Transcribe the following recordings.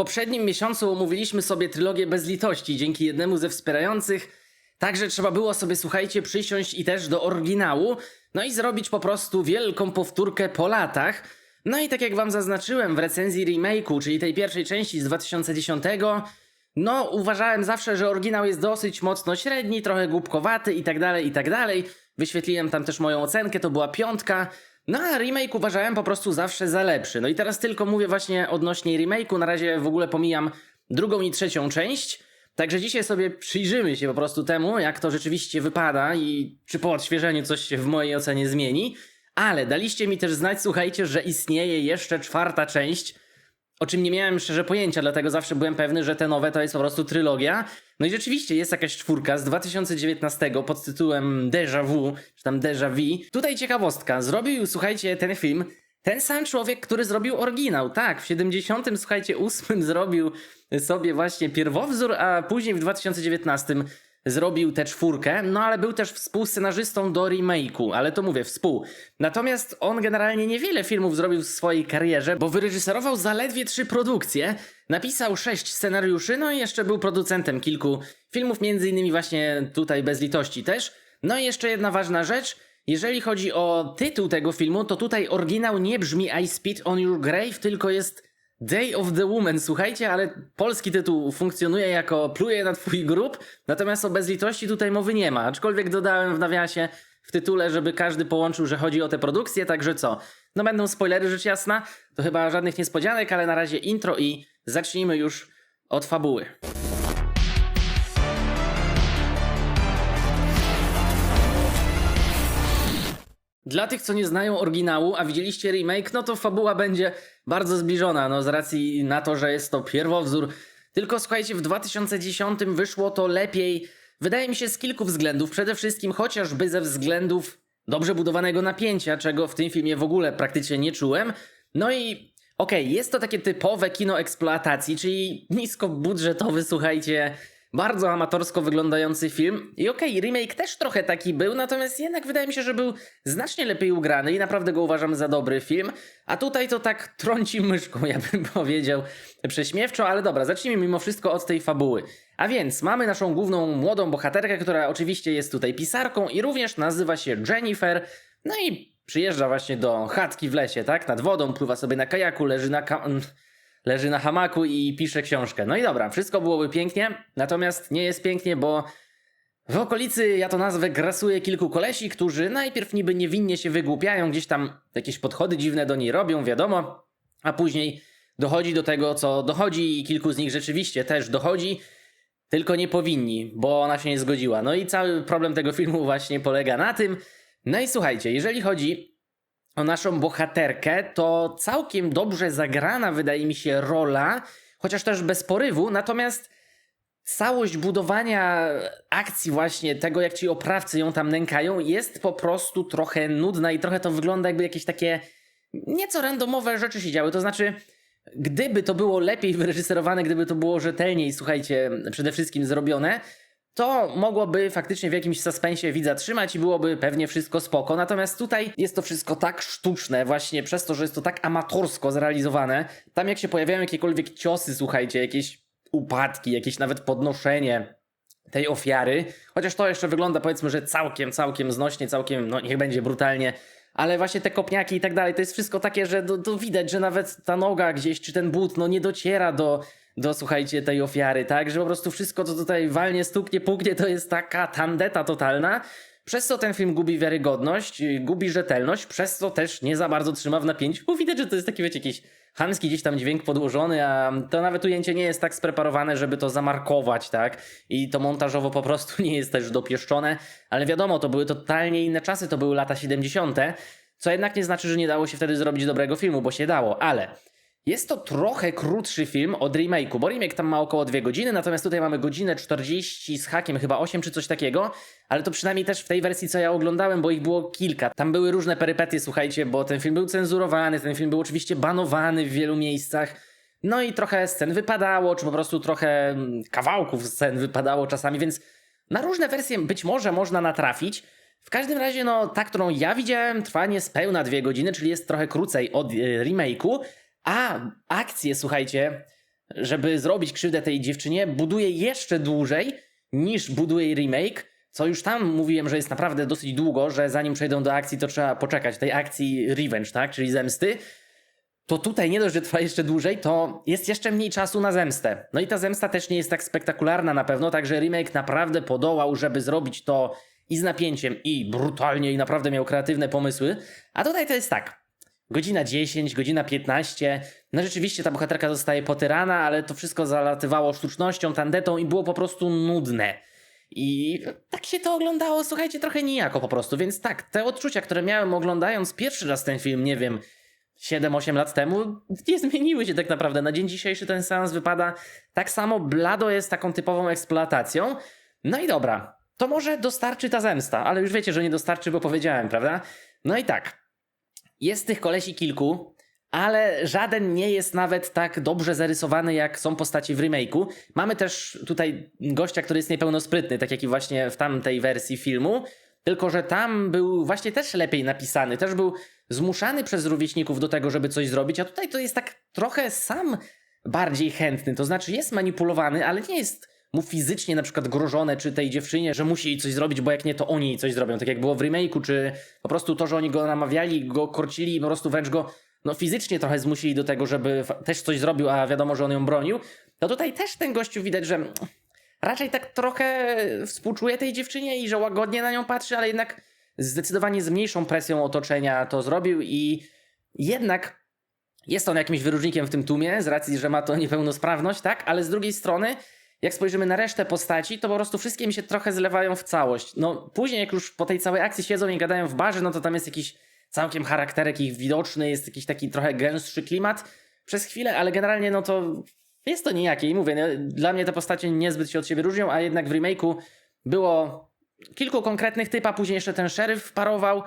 poprzednim miesiącu omówiliśmy sobie trylogię bez litości dzięki jednemu ze wspierających. Także trzeba było sobie, słuchajcie, przysiąść i też do oryginału, no i zrobić po prostu wielką powtórkę po latach. No i tak jak wam zaznaczyłem w recenzji remake'u, czyli tej pierwszej części z 2010, no uważałem zawsze, że oryginał jest dosyć mocno średni, trochę głupkowaty i tak dalej, i tak dalej. Wyświetliłem tam też moją ocenkę, to była piątka. No a remake uważałem po prostu zawsze za lepszy. No i teraz tylko mówię właśnie odnośnie remake'u, na razie w ogóle pomijam drugą i trzecią część. Także dzisiaj sobie przyjrzymy się po prostu temu, jak to rzeczywiście wypada i czy po odświeżeniu coś się w mojej ocenie zmieni. Ale daliście mi też znać, słuchajcie, że istnieje jeszcze czwarta część, o czym nie miałem szczerze pojęcia, dlatego zawsze byłem pewny, że te nowe to jest po prostu trylogia. No i rzeczywiście jest jakaś czwórka z 2019 pod tytułem Déjà Vu, czy tam Déjà Vu. Tutaj ciekawostka, zrobił, słuchajcie, ten film ten sam człowiek, który zrobił oryginał. Tak, w 70, słuchajcie, 8 zrobił sobie właśnie pierwowzór, a później w 2019 zrobił tę czwórkę, no ale był też współscenarzystą do remake'u, ale to mówię, współ. Natomiast on generalnie niewiele filmów zrobił w swojej karierze, bo wyreżyserował zaledwie trzy produkcje, napisał sześć scenariuszy, no i jeszcze był producentem kilku filmów, między innymi właśnie tutaj Bez Litości też. No i jeszcze jedna ważna rzecz, jeżeli chodzi o tytuł tego filmu, to tutaj oryginał nie brzmi I Spit on Your Grave, tylko jest Day of the Woman, słuchajcie, ale polski tytuł funkcjonuje jako pluje na twój grób, natomiast o bezlitości tutaj mowy nie ma, aczkolwiek dodałem w nawiasie w tytule, żeby każdy połączył, że chodzi o tę produkcję, także co? No będą spoilery, rzecz jasna, to chyba żadnych niespodzianek, ale na razie intro i zacznijmy już od fabuły. Dla tych, co nie znają oryginału, a widzieliście remake, no to fabuła będzie bardzo zbliżona, no z racji na to, że jest to pierwowzór. Tylko słuchajcie, w 2010 wyszło to lepiej, wydaje mi się z kilku względów. Przede wszystkim chociażby ze względów dobrze budowanego napięcia, czego w tym filmie w ogóle praktycznie nie czułem. No i okej, jest to takie typowe kino eksploatacji, czyli niskobudżetowy, słuchajcie, bardzo amatorsko wyglądający film. I okej, remake też trochę taki był, natomiast jednak wydaje mi się, że był znacznie lepiej ugrany i naprawdę go uważam za dobry film. A tutaj to tak trąci myszką, ja bym powiedział prześmiewczo, ale dobra, zacznijmy mimo wszystko od tej fabuły. A więc mamy naszą główną młodą bohaterkę, która oczywiście jest tutaj pisarką i również nazywa się Jennifer. No i przyjeżdża właśnie do chatki w lesie, tak? Nad wodą, pływa sobie na kajaku, leży na ka- leży na hamaku i pisze książkę. No i dobra, wszystko byłoby pięknie, natomiast nie jest pięknie, bo w okolicy, ja to nazwę, grasuje kilku kolesi, którzy najpierw niby niewinnie się wygłupiają, gdzieś tam jakieś podchody dziwne do niej robią, wiadomo, a później dochodzi do tego, co dochodzi i kilku z nich rzeczywiście też dochodzi, tylko nie powinni, bo ona się nie zgodziła. No i cały problem tego filmu właśnie polega na tym. No i słuchajcie, jeżeli chodzi naszą bohaterkę, to całkiem dobrze zagrana, wydaje mi się, rola, chociaż też bez porywu, natomiast całość budowania akcji właśnie tego, jak ci oprawcy ją tam nękają, jest po prostu trochę nudna i trochę to wygląda jakby jakieś takie nieco randomowe rzeczy się działy. To znaczy, gdyby to było lepiej wyreżyserowane, gdyby to było rzetelniej, słuchajcie, przede wszystkim zrobione, to mogłoby faktycznie w jakimś suspensie widza trzymać i byłoby pewnie wszystko spoko. Natomiast tutaj jest to wszystko tak sztuczne, właśnie przez to, że jest to tak amatorsko zrealizowane. Tam jak się pojawiają jakiekolwiek ciosy, słuchajcie, jakieś upadki, jakieś nawet podnoszenie tej ofiary, chociaż to jeszcze wygląda powiedzmy, że całkiem, całkiem znośnie, całkiem, no niech będzie brutalnie, ale właśnie te kopniaki i tak dalej, to jest wszystko takie, że to widać, że nawet ta noga gdzieś, czy ten but, no nie dociera do, do słuchajcie, tej ofiary, tak? Że po prostu wszystko, co tutaj walnie, stuknie, puknie, to jest taka tandeta totalna. Przez co ten film gubi wiarygodność, yy, gubi rzetelność, przez co też nie za bardzo trzyma w napięciu, bo widać, że to jest taki, wiecie, jakiś chamski gdzieś tam dźwięk podłożony, a to nawet ujęcie nie jest tak spreparowane, żeby to zamarkować, tak? I to montażowo po prostu nie jest też dopieszczone, ale wiadomo, to były totalnie inne czasy, to były lata 70., co jednak nie znaczy, że nie dało się wtedy zrobić dobrego filmu, bo się dało, ale jest to trochę krótszy film od remake'u, bo remake tam ma około 2 godziny, natomiast tutaj mamy godzinę 40 z hakiem, chyba 8 czy coś takiego, ale to przynajmniej też w tej wersji, co ja oglądałem, bo ich było kilka. Tam były różne perypetie, słuchajcie, bo ten film był cenzurowany, ten film był oczywiście banowany w wielu miejscach. No i trochę scen wypadało, czy po prostu trochę mm, kawałków scen wypadało czasami, więc na różne wersje być może można natrafić. W każdym razie, no, ta, którą ja widziałem, trwa niespełna dwie godziny, czyli jest trochę krócej od e, remake'u, a akcje, słuchajcie, żeby zrobić krzywdę tej dziewczynie, buduje jeszcze dłużej niż buduje remake, co już tam mówiłem, że jest naprawdę dosyć długo, że zanim przejdą do akcji, to trzeba poczekać, tej akcji revenge, tak, czyli zemsty, to tutaj nie dość, że trwa jeszcze dłużej, to jest jeszcze mniej czasu na zemstę. No i ta zemsta też nie jest tak spektakularna na pewno, także remake naprawdę podołał, żeby zrobić to i z napięciem, i brutalnie, i naprawdę miał kreatywne pomysły. A tutaj to jest tak. Godzina 10, godzina 15. No rzeczywiście ta bohaterka zostaje potyrana, ale to wszystko zalatywało sztucznością, tandetą i było po prostu nudne. I tak się to oglądało, słuchajcie, trochę nijako po prostu. Więc tak, te odczucia, które miałem oglądając pierwszy raz ten film, nie wiem, 7-8 lat temu, nie zmieniły się tak naprawdę. Na dzień dzisiejszy ten seans wypada tak samo. Blado jest taką typową eksploatacją. No i dobra, to może dostarczy ta zemsta, ale już wiecie, że nie dostarczy, bo powiedziałem, prawda? No i tak, jest tych kolesi kilku, ale żaden nie jest nawet tak dobrze zarysowany, jak są postaci w remake'u. Mamy też tutaj gościa, który jest niepełnosprytny, tak jak i właśnie w tamtej wersji filmu. Tylko, że tam był właśnie też lepiej napisany, też był zmuszany przez rówieśników do tego, żeby coś zrobić, a tutaj to jest tak trochę sam bardziej chętny, to znaczy jest manipulowany, ale nie jest mu fizycznie na przykład grożone, czy tej dziewczynie, że musi jej coś zrobić, bo jak nie, to oni jej coś zrobią, tak jak było w remake'u, czy po prostu to, że oni go namawiali, go korcili i po prostu wręcz go no fizycznie trochę zmusili do tego, żeby też coś zrobił, a wiadomo, że on ją bronił, to tutaj też ten gościu widać, że raczej tak trochę współczuje tej dziewczynie i że łagodnie na nią patrzy, ale jednak zdecydowanie z mniejszą presją otoczenia to zrobił i jednak jest on jakimś wyróżnikiem w tym tłumie, z racji, że ma to niepełnosprawność, tak? Ale z drugiej strony, jak spojrzymy na resztę postaci, to po prostu wszystkie mi się trochę zlewają w całość. No później, jak już po tej całej akcji siedzą i gadają w barze, no to tam jest jakiś całkiem charakterek ich widoczny, jest jakiś taki trochę gęstszy klimat przez chwilę, ale generalnie no to jest to nijakie i mówię, nie? dla mnie te postacie niezbyt się od siebie różnią, a jednak w remake'u było kilku konkretnych typ, a później jeszcze ten szeryf parował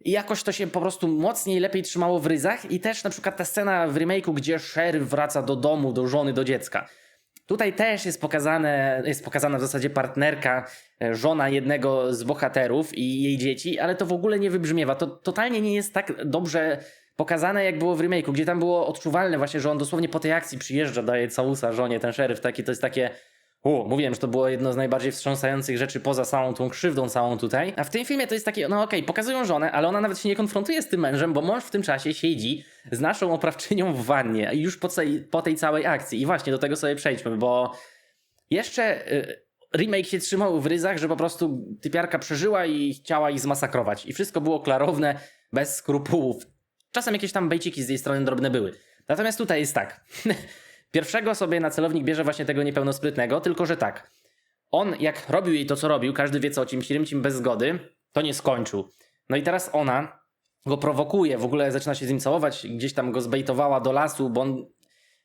i jakoś to się po prostu mocniej, lepiej trzymało w ryzach i też na przykład ta scena w remake'u, gdzie szeryf wraca do domu, do żony, do dziecka. Tutaj też jest pokazane, jest pokazana w zasadzie partnerka, e, żona jednego z bohaterów i jej dzieci, ale to w ogóle nie wybrzmiewa. To totalnie nie jest tak dobrze pokazane, jak było w remake'u, gdzie tam było odczuwalne właśnie, że on dosłownie po tej akcji przyjeżdża, daje całusa żonie, ten szeryf taki, to jest takie... U, mówiłem, że to było jedno z najbardziej wstrząsających rzeczy poza samą tą krzywdą całą tutaj. A w tym filmie to jest takie, no okej, pokazują żonę, ale ona nawet się nie konfrontuje z tym mężem, bo mąż w tym czasie siedzi z naszą oprawczynią w wannie już po, tej- po tej całej akcji. I właśnie do tego sobie przejdźmy, bo jeszcze y, remake się trzymał w ryzach, że po prostu typiarka przeżyła i chciała ich zmasakrować. I wszystko było klarowne, bez skrupułów. Czasem jakieś tam bejciki z jej strony drobne były. Natomiast tutaj jest tak. Pierwszego sobie na celownik bierze właśnie tego niepełnosprytnego, tylko że tak. On, jak robił jej to, co robił, każdy wie co o cimś rymcim bez zgody, to nie skończył. No i teraz ona go prowokuje, w ogóle zaczyna się z nim całować, gdzieś tam go zbejtowała do lasu, bo on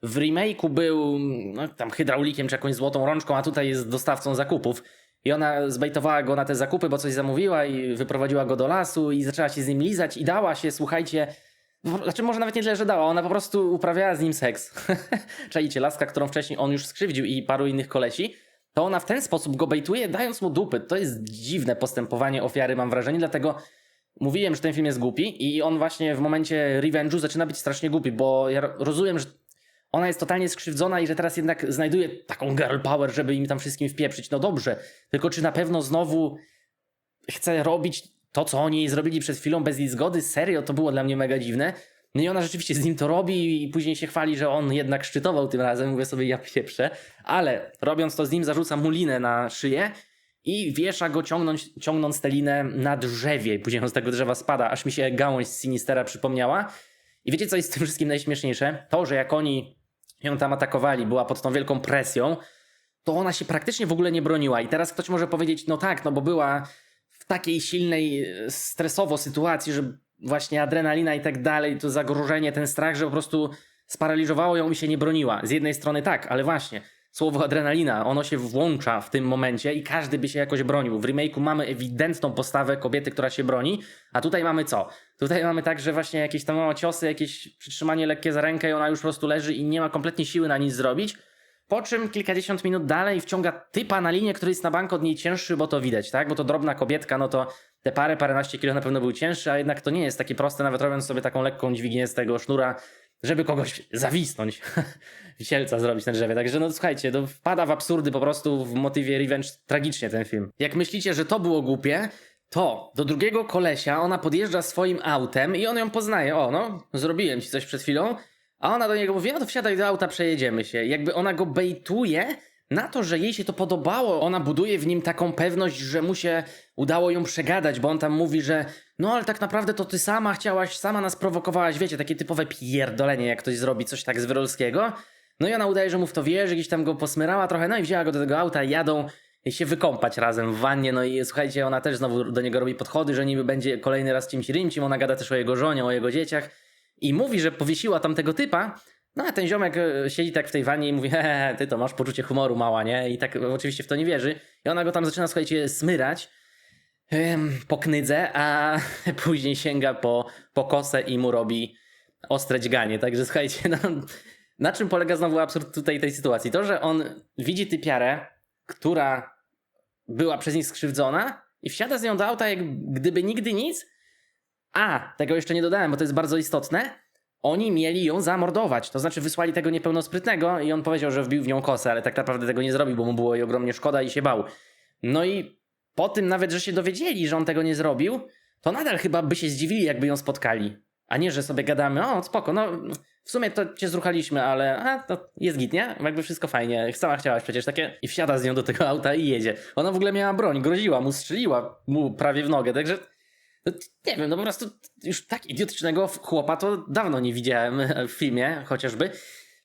w remake'u był no, tam hydraulikiem czy jakąś złotą rączką, a tutaj jest dostawcą zakupów. I ona zbejtowała go na te zakupy, bo coś zamówiła i wyprowadziła go do lasu i zaczęła się z nim lizać i dała się, słuchajcie, znaczy może nawet nie tyle, że dała, ona po prostu uprawiała z nim seks. Czajcie, laska, którą wcześniej on już skrzywdził i paru innych kolesi, to ona w ten sposób go bejtuje, dając mu dupy. To jest dziwne postępowanie ofiary, mam wrażenie, dlatego mówiłem, że ten film jest głupi i on właśnie w momencie revenge'u zaczyna być strasznie głupi, bo ja ro- rozumiem, że ona jest totalnie skrzywdzona i że teraz jednak znajduje taką girl power, żeby im tam wszystkim wpieprzyć. No dobrze, tylko czy na pewno znowu chce robić to, co oni zrobili przed chwilą bez jej zgody? Serio, to było dla mnie mega dziwne. No i ona rzeczywiście z nim to robi i później się chwali, że on jednak szczytował tym razem. Mówię sobie, ja pieprzę. Ale robiąc to z nim, zarzuca mu linę na szyję i wiesza go ciągnąć, ciągnąc tę linę na drzewie. Później on z tego drzewa spada, aż mi się gałąź z Sinistera przypomniała. I wiecie, co jest z tym wszystkim najśmieszniejsze? To, że jak oni ją tam atakowali, była pod tą wielką presją, to ona się praktycznie w ogóle nie broniła. I teraz ktoś może powiedzieć, no tak, no bo była takiej silnej e, stresowo sytuacji, że właśnie adrenalina i tak dalej, to zagrożenie, ten strach, że po prostu sparaliżowało ją i się nie broniła. Z jednej strony tak, ale właśnie, słowo adrenalina, ono się włącza w tym momencie i każdy by się jakoś bronił. W remake'u mamy ewidentną postawę kobiety, która się broni, a tutaj mamy co? Tutaj mamy tak, że właśnie jakieś tam ciosy, jakieś przytrzymanie lekkie za rękę i ona już po prostu leży i nie ma kompletnie siły na nic zrobić. Po czym kilkadziesiąt minut dalej wciąga typa na linię, który jest na bank od niej cięższy, bo to widać, tak? Bo to drobna kobietka, no to te parę, paręnaście kilo na pewno był cięższy, a jednak to nie jest takie proste, nawet robiąc sobie taką lekką dźwignię z tego sznura żeby kogoś zawisnąć, wisielca zrobić na drzewie. Także no słuchajcie, to wpada w absurdy po prostu w motywie revenge tragicznie ten film. Jak myślicie, że to było głupie, to do drugiego kolesia ona podjeżdża swoim autem i on ją poznaje. O, no, zrobiłem ci coś przed chwilą. A ona do niego mówi, no to wsiadaj do auta, przejedziemy się. Jakby ona go bejtuje na to, że jej się to podobało. Ona buduje w nim taką pewność, że mu się udało ją przegadać, bo on tam mówi, że no ale tak naprawdę to ty sama chciałaś, sama nas prowokowałaś, wiecie, takie typowe pierdolenie, jak ktoś zrobi coś tak z Wyrolskiego. No i ona udaje, że mu w to wierzy, gdzieś tam go posmyrała trochę, no i wzięła go do tego auta i jadą się wykąpać razem w wannie, no i słuchajcie, ona też znowu do niego robi podchody, że niby będzie kolejny raz czymś rymcim, ona gada też o jego żonie, o jego dzieciach i mówi, że powiesiła tam tego typa, no a ten ziomek e, siedzi tak w tej wannie i mówi, hehe, ty to masz poczucie humoru mała, nie? I tak oczywiście w to nie wierzy. I ona go tam zaczyna, słuchajcie, smyrać po knydze, a później sięga po, po kosę i mu robi ostre dźganie. Także słuchajcie, no, na czym polega znowu absurd tutaj tej sytuacji? To, że on widzi typiarę, która była przez nich skrzywdzona i wsiada z nią do auta jak gdyby nigdy nic, a, tego jeszcze nie dodałem, bo to jest bardzo istotne. Oni mieli ją zamordować. To znaczy wysłali tego niepełnosprytnego i on powiedział, że wbił w nią kosę, ale tak naprawdę tego nie zrobił, bo mu było jej ogromnie szkoda i się bał. No i po tym nawet, że się dowiedzieli, że on tego nie zrobił, to nadal chyba by się zdziwili, jakby ją spotkali. A nie, że sobie gadamy, o spoko, no w sumie to cię zruchaliśmy, ale a, to jest git, nie? Jakby wszystko fajnie, sama chciałaś przecież takie i wsiada z nią do tego auta i jedzie. Ona w ogóle miała broń, groziła mu, strzeliła mu prawie w nogę, także no, nie wiem, no po prostu już tak idiotycznego chłopa to dawno nie widziałem w filmie chociażby.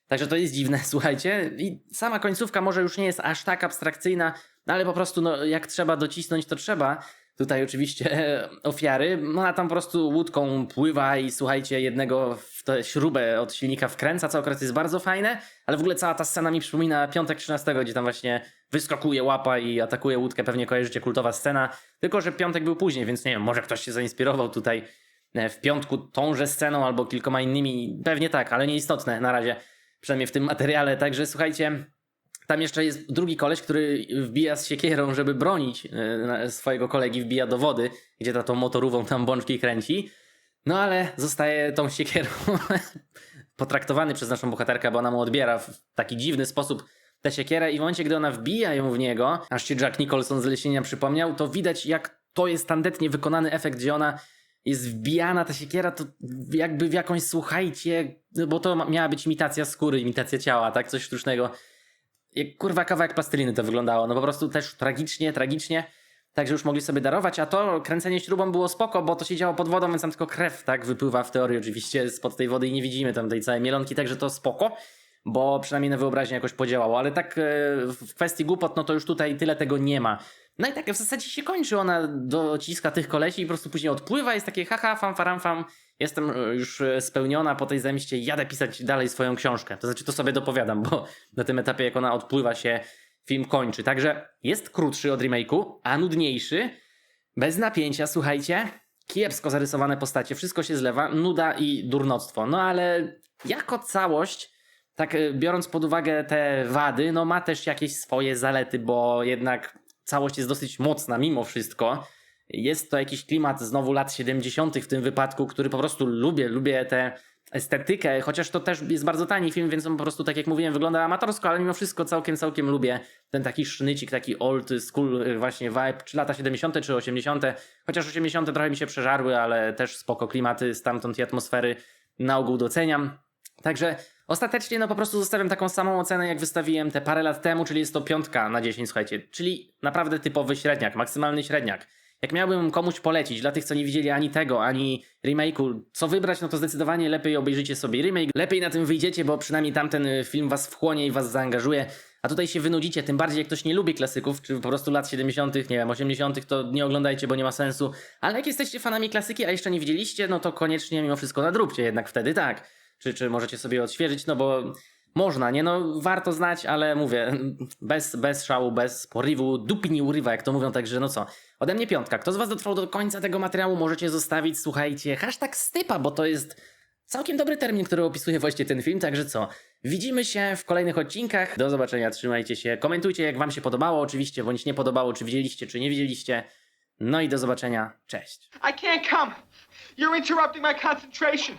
Także to jest dziwne, słuchajcie. I sama końcówka może już nie jest aż tak abstrakcyjna, no ale po prostu no, jak trzeba docisnąć, to trzeba. Tutaj oczywiście ofiary, no a tam po prostu łódką pływa i słuchajcie, jednego w tę śrubę od silnika wkręca, co akurat jest bardzo fajne, ale w ogóle cała ta scena mi przypomina piątek 13, gdzie tam właśnie wyskakuje łapa i atakuje łódkę, pewnie kojarzycie, kultowa scena, tylko że piątek był później, więc nie wiem, może ktoś się zainspirował tutaj e, w piątku tąże sceną albo kilkoma innymi, pewnie tak, ale nieistotne na razie, przynajmniej w tym materiale, także słuchajcie, tam jeszcze jest drugi koleś, który wbija z siekierą, żeby bronić e, swojego kolegi, wbija do wody, gdzie ta tą motorówą tam bączki kręci. No ale zostaje tą siekierą potraktowany przez naszą bohaterkę, bo ona mu odbiera w taki dziwny sposób tę siekierę i w momencie, gdy ona wbija ją w niego, aż się Jack Nicholson z Leśnienia przypomniał, to widać jak to jest tandetnie wykonany efekt, gdzie ona jest wbijana, ta siekiera to jakby w jakąś, słuchajcie, bo to miała być imitacja skóry, imitacja ciała, tak, coś sztucznego jak kurwa kawałek plasteliny to wyglądało. No po prostu też tragicznie, tragicznie. Także już mogli sobie darować, a to kręcenie śrubą było spoko, bo to się działo pod wodą, więc tam tylko krew tak wypływa w teorii oczywiście spod tej wody i nie widzimy tam tej całej mielonki, także to spoko, bo przynajmniej na wyobraźnię jakoś podziałało, ale tak e, w kwestii głupot, no to już tutaj tyle tego nie ma. No i tak w zasadzie się kończy, ona dociska tych kolesi i po prostu później odpływa, jest takie haha, fam, faram, fam, jestem e, już e, spełniona po tej zemście, jadę pisać dalej swoją książkę. To znaczy to sobie dopowiadam, bo na tym etapie jak ona odpływa się, film kończy. Także jest krótszy od remake'u, a nudniejszy, bez napięcia, słuchajcie, kiepsko zarysowane postacie, wszystko się zlewa, nuda i durnoctwo. No ale jako całość, tak e, biorąc pod uwagę te wady, no ma też jakieś swoje zalety, bo jednak całość jest dosyć mocna mimo wszystko. Jest to jakiś klimat znowu lat 70. w tym wypadku, który po prostu lubię, lubię tę estetykę, chociaż to też jest bardzo tani film, więc on po prostu, tak jak mówiłem, wygląda amatorsko, ale mimo wszystko całkiem, całkiem lubię ten taki sznycik, taki old school y, właśnie vibe, czy lata 70. czy 80. Chociaż 80. trochę mi się przeżarły, ale też spoko klimaty stamtąd i atmosfery na ogół doceniam. Także ostatecznie no po prostu zostawiam taką samą ocenę, jak wystawiłem te parę lat temu, czyli jest to piątka na 10, słuchajcie. Czyli naprawdę typowy średniak, maksymalny średniak. Jak miałbym komuś polecić, dla tych, co nie widzieli ani tego, ani remake'u, co wybrać, no to zdecydowanie lepiej obejrzyjcie sobie remake. Lepiej na tym wyjdziecie, bo przynajmniej tamten y, film was wchłonie i was zaangażuje. A tutaj się wynudzicie, tym bardziej jak ktoś nie lubi klasyków, czy po prostu lat 70., nie wiem, 80., to nie oglądajcie, bo nie ma sensu. Ale jak jesteście fanami klasyki, a jeszcze nie widzieliście, no to koniecznie mimo wszystko nadróbcie, jednak wtedy tak. Czy, czy możecie sobie odświeżyć, no bo można, nie? No warto znać, ale mówię, bez, bez szału, bez porywu, dupi nie urywa, jak to mówią, także no co. Ode mnie piątka. Kto z was dotrwał do końca tego materiału, możecie zostawić, słuchajcie, hashtag stypa, bo to jest całkiem dobry termin, który opisuje właśnie ten film, także co. Widzimy się w kolejnych odcinkach. Do zobaczenia, trzymajcie się. Komentujcie, jak wam się podobało oczywiście, bądź nie podobało, czy widzieliście, czy nie widzieliście. No i do zobaczenia. Cześć. I can't come. You're interrupting my concentration.